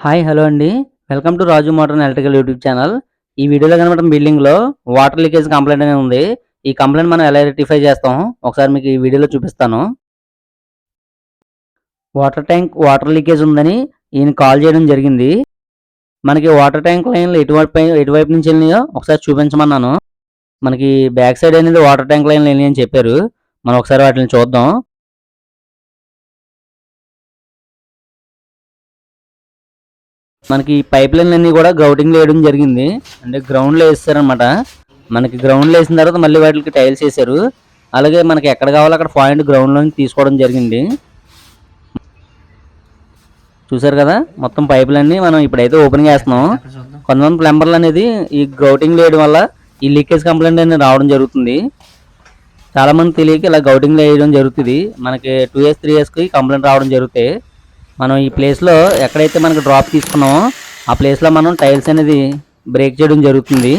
Hi hello అండి. Welcome to Raju motor electrical YouTube channel. ఈ వీడియోలో కనబడిన బిల్డింగ్లో వాటర్ లీకేజ్ కంప్లైంట్ అనేది ఉంది. ఈ కంప్లైంట్ మనం ఎలా రెక్టిఫై చేస్తాం? ఒకసారి మీకు ఈ వీడియోలో చూపిస్తాను. వాటర్ ట్యాంక్ వాటర్ లీకేజ్ ఉందని ఈయన కాల్ చేయడం జరిగింది. మనకి వాటర్ ట్యాంక్ లైన్లు ఎటువైపు ఎటువైపు నుంచి వెళ్ళినాయో ఒకసారి చూపించమన్నాను. మనకి బ్యాక్ సైడ్ అనేది వాటర్ ట్యాంక్ లైన్లు వెళ్ళినాయని అని చెప్పారు. మనం ఒకసారి వాటిని చూద్దాం. మనకి పైప్ లైన్ అన్ని కూడా గౌటింగ్ వేయడం జరిగింది. అంటే గ్రౌండ్లో వేస్తారనమాట మనకి గ్రౌండ్లో వేసిన తర్వాత మళ్ళీ వాటికి టైల్స్ వేసారు అలాగే మనకి ఎక్కడ కావాలో అక్కడ పాయింట్ గ్రౌండ్ తీసుకోవడం జరిగింది. చూసారు కదా? మొత్తం పైపులన్నీ మనం ఇప్పుడైతే ఓపెన్ చేస్తున్నాం. కొంతమంది ప్లంబర్లు అనేది ఈ గ్రౌటింగ్ వేయడం వల్ల ఈ లీకేజ్ కంప్లైంట్ అనేది రావడం జరుగుతుంది. చాలా మంది తెలియక ఇలా గౌటింగ్ వేయడం జరుగుతుంది. మనకి టూ ఇయర్స్ త్రీ ఇయర్స్కి కంప్లైంట్ రావడం జరుగుతాయి. మనం ఈ ప్లేస్లో ఎక్కడైతే మనకి డ్రాప్ తీసుకున్నామో ఆ ప్లేస్లో మనం టైల్స్ అనేది బ్రేక్ చేయడం జరుగుతుంది.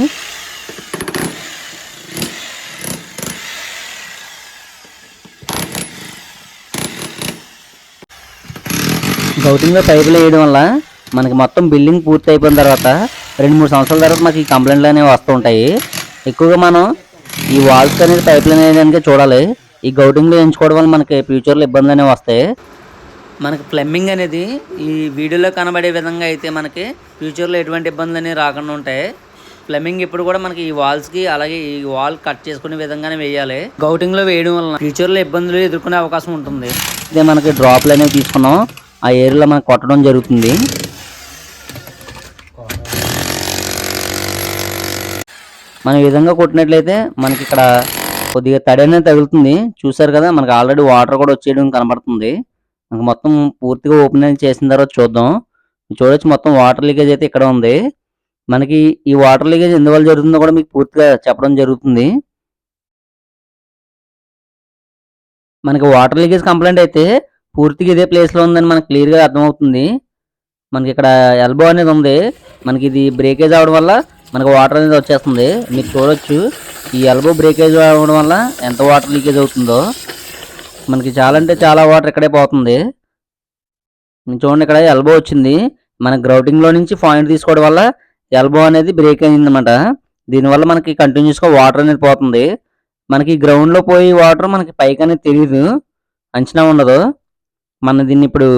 గౌటింగ్లో పైపులు వేయడం వల్ల మనకి మొత్తం బిల్డింగ్ పూర్తి అయిపోయిన తర్వాత రెండు మూడు సంవత్సరాల తర్వాత మనకి ఈ కంప్లైంట్లు అనేవి వస్తూ ఉంటాయి. ఎక్కువగా మనం ఈ వాల్స్ అనేది పైపులు వేయడానికి చూడాలి. ఈ గౌటింగ్లో వేయించుకోవడం వల్ల మనకి ఫ్యూచర్లో ఇబ్బందులు అనేవి వస్తాయి. మనకి ప్లంబింగ్ అనేది ఈ వీడియోలో కనబడే విధంగా అయితే మనకి ఫ్యూచర్లో ఎటువంటి ఇబ్బందులు అనేవి రాకుండా ఉంటాయి. ప్లంబింగ్ ఇప్పుడు కూడా మనకి ఈ వాల్స్కి అలాగే ఈ వాల్ కట్ చేసుకునే విధంగానే వేయాలి. గౌటింగ్లో వేయడం వలన ఫ్యూచర్లో ఇబ్బందులు ఎదుర్కొనే అవకాశం ఉంటుంది. ఇదే మనకి డ్రాప్లు అనేవి తీసుకున్నాం. ఆ ఏరియాలో మనకి కొట్టడం జరుగుతుంది. మనం ఈ విధంగా కొట్టినట్లయితే మనకి ఇక్కడ కొద్దిగా తడి అనేది తగులుతుంది. చూసారు కదా మనకి ఆల్రెడీ వాటర్ కూడా వచ్చేయడం కనబడుతుంది. మనకి మొత్తం పూర్తిగా ఓపెన్ చేసిన తర్వాత చూద్దాం. చూడొచ్చు మొత్తం వాటర్ లీకేజ్ అయితే ఇక్కడ ఉంది. మనకి ఈ వాటర్ లీకేజ్ ఎందువల్ల జరుగుతుందో కూడా మీకు పూర్తిగా చెప్పడం జరుగుతుంది. మనకి వాటర్ లీకేజ్ కంప్లైంట్ అయితే పూర్తిగా ఇదే ప్లేస్లో ఉందని మనకు క్లియర్గా అర్థమవుతుంది. మనకి ఇక్కడ ఎల్బో అనేది ఉంది. మనకి ఇది బ్రేకేజ్ అవడం వల్ల మనకి వాటర్ అనేది వచ్చేస్తుంది. మీరు చూడొచ్చు ఈ ఎల్బో బ్రేకేజ్ అవ్వడం వల్ల ఎంత వాటర్ లీకేజ్ అవుతుందో. మనకి చాలా అంటే చాలా వాటర్ ఇక్కడే పోతుంది. చూడండి ఇక్కడ ఎల్బో వచ్చింది. మన గ్రౌటింగ్లో నుంచి పాయింట్ తీసుకోవడం వల్ల ఎల్బో అనేది బ్రేక్ అయిందన్నమాట. దీనివల్ల మనకి కంటిన్యూస్గా వాటర్ అనేది పోతుంది. మనకి గ్రౌండ్లో పోయి వాటర్ మనకి పైకి అనేది తెలియదు అంచనా ఉండదు. మనం దీన్ని ఇప్పుడు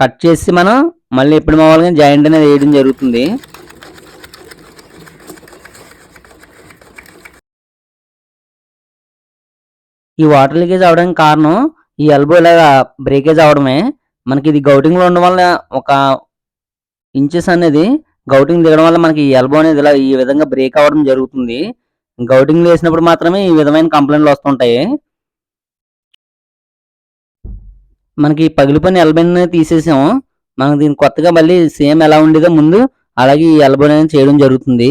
కట్ చేసి మనం మళ్ళీ ఎప్పుడు మామూలుగా జాయింట్ అనేది వేయడం జరుగుతుంది. ఈ వాటర్ లీకేజ్ అవడానికి కారణం ఈ ఎల్బో ఇలాగా బ్రేకేజ్ అవడమే. మనకి ఇది గౌటింగ్లో ఉండడం వల్ల ఒక ఇంచెస్ అనేది గౌటింగ్ దిగడం వల్ల మనకి ఈ ఎల్బో అనేది ఇలా ఈ విధంగా బ్రేక్ అవ్వడం జరుగుతుంది. గౌటింగ్ వేసినప్పుడు మాత్రమే ఈ విధమైన కంప్లైంట్లు వస్తుంటాయి. మనకి పగిలిపోయిన ఎల్బోని తీసేసాము మనకి దీన్ని కొత్తగా మళ్ళీ సేమ్ ఎలా ఉండేదో ముందు అలాగే ఈ ఎల్బో అనేది చేయడం జరుగుతుంది.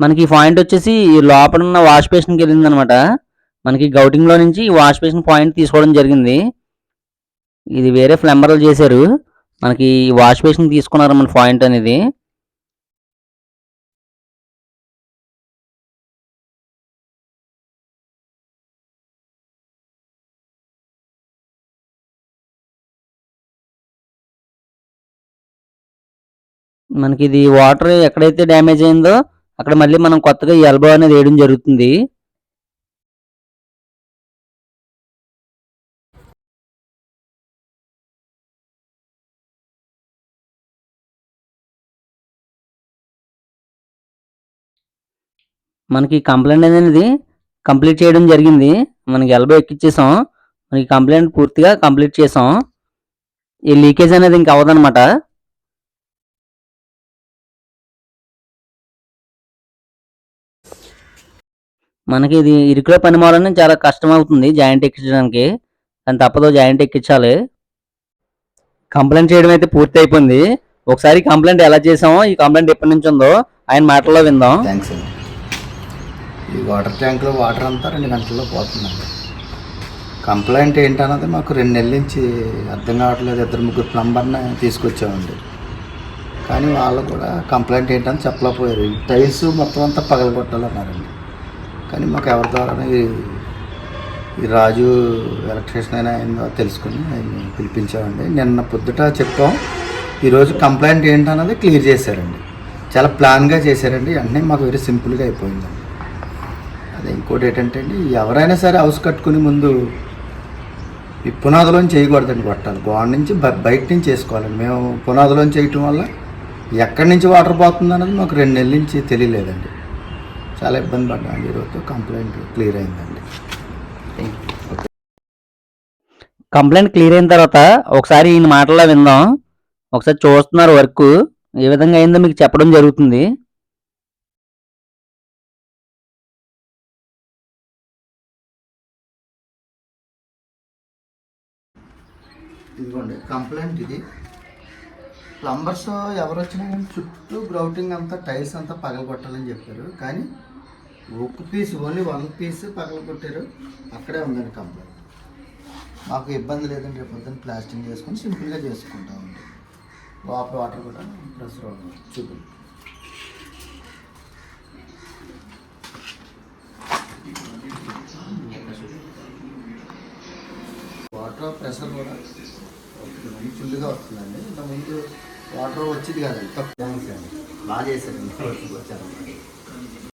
మనకి ఈ పాయింట్ వచ్చేసి లోపల ఉన్న వాష్ బేసిన్కి వెళ్ళింది అనమాట మనకి గౌటింగ్లో నుంచి ఈ వాష్ బేసిన్ పాయింట్ తీసుకోవడం జరిగింది. ఇది వేరే ఫ్లంబర్లు చేశారు. మనకి వాష్ బేసిన్ తీసుకున్నారు మన పాయింట్ అనేది. మనకి ఇది వాటర్ ఎక్కడైతే డ్యామేజ్ అయిందో అక్కడ మళ్ళీ మనం కొత్తగా ఈ ఎల్బో అనేది వేయడం జరుగుతుంది. మనకి కంప్లైంట్ అనేది కంప్లీట్ చేయడం జరిగింది. మనకి ఎల్బో ఎక్కిచ్చేసాం. మనకి కంప్లైంట్ పూర్తిగా కంప్లీట్ చేసాం. ఈ లీకేజ్ అనేది ఇంక అవ్వదనమాట మనకి ఇది ఇరుకులో పని మూలన చాలా కష్టం అవుతుంది జాయింట్ ఎక్కించడానికి. కానీ తప్పదు జాయింట్ ఎక్కించాలి. కంప్లైంట్ చేయడం అయితే పూర్తి అయిపోయింది. ఒకసారి కంప్లైంట్ ఎలా చేసామో ఈ కంప్లైంట్ ఎప్పటి నుంచి ఉందో ఆయన మాటల్లో విందాం. థ్యాంక్స్ అండి. ఈ వాటర్ ట్యాంక్లో వాటర్ అంతా రెండు గంటల్లో పోతుందండి. కంప్లైంట్ ఏంటన్నది మాకు రెండు నెలల నుంచి అర్థం కావట్లేదు. ఇద్దరు ముగ్గురు ప్లంబర్ని తీసుకొచ్చామండి. కానీ వాళ్ళు కూడా కంప్లైంట్ ఏంటని చెప్పలేకపోయారు. ఈ టైల్స్ మొత్తం అంతా పగలగొట్టాలన్నారండి. కానీ మాకు ఎవరి ద్వారా ఈ రాజు ఎలక్ట్రీషియన్ అయినా అయిందో తెలుసుకుని ఆయన్ని పిలిపించామండి. నిన్న పొద్దుట చెప్పాం ఈరోజు కంప్లైంట్ ఏంటన్నది క్లియర్ చేశారండి. చాలా ప్లాన్గా చేశారండి. అన్నీ మాకు వెరీ సింపుల్గా అయిపోయిందండి అదే ఇంకోటి ఏంటంటే అండి ఎవరైనా సరే హౌస్ కట్టుకుని ముందు ఈ పునాదులోని చేయకూడదండి కొట్టాలి గోడ నుంచి బ- బయట నుంచి చేసుకోవాలండి మేము పునాదులోని చేయటం వల్ల ఎక్కడి నుంచి వాటర్ పోతుంది అన్నది మాకు రెండు నెలల నుంచి తెలియలేదండి. చాలా ఇబ్బంది పడ్డామండి ఈరోజు. కంప్లైంట్ క్లియర్ అయిందండి. కంప్లైంట్ క్లియర్ అయిన తర్వాత ఒకసారి ఈయన మాటల్లో విందాం. ఒకసారి చూస్తున్నారు వర్క్. ఏ విధంగా అయిందో మీకు చెప్పడం జరుగుతుంది. ఇదిగోండి కంప్లైంట్ ఇది. ప్లంబర్స్ ఎవరు వచ్చినా కానీ చుట్టూ గ్రౌటింగ్ అంతా టైల్స్ అంతా పగలగొట్టాలని చెప్పారు. కానీ ఒక పీస్ ఓన్లీ వన్ పీస్ పగలగొట్టారు. అక్కడే ఉందండి కంప్లైంట్ మాకు ఇబ్బంది లేదండి రేపు పొద్దున్న ప్లాస్టింగ్ చేసుకొని సింపుల్గా చేసుకుంటామండి లోపల వాటర్ కూడా ప్రెషర్ చూపి. వాటర్ ప్రెషర్ కూడా వస్తుంది చుండుగా వస్తుందండి. ఇంత ముందు వాటర్ వచ్చేది కాదండి. తక్కువ బాగా చేశారండి వచ్చారు.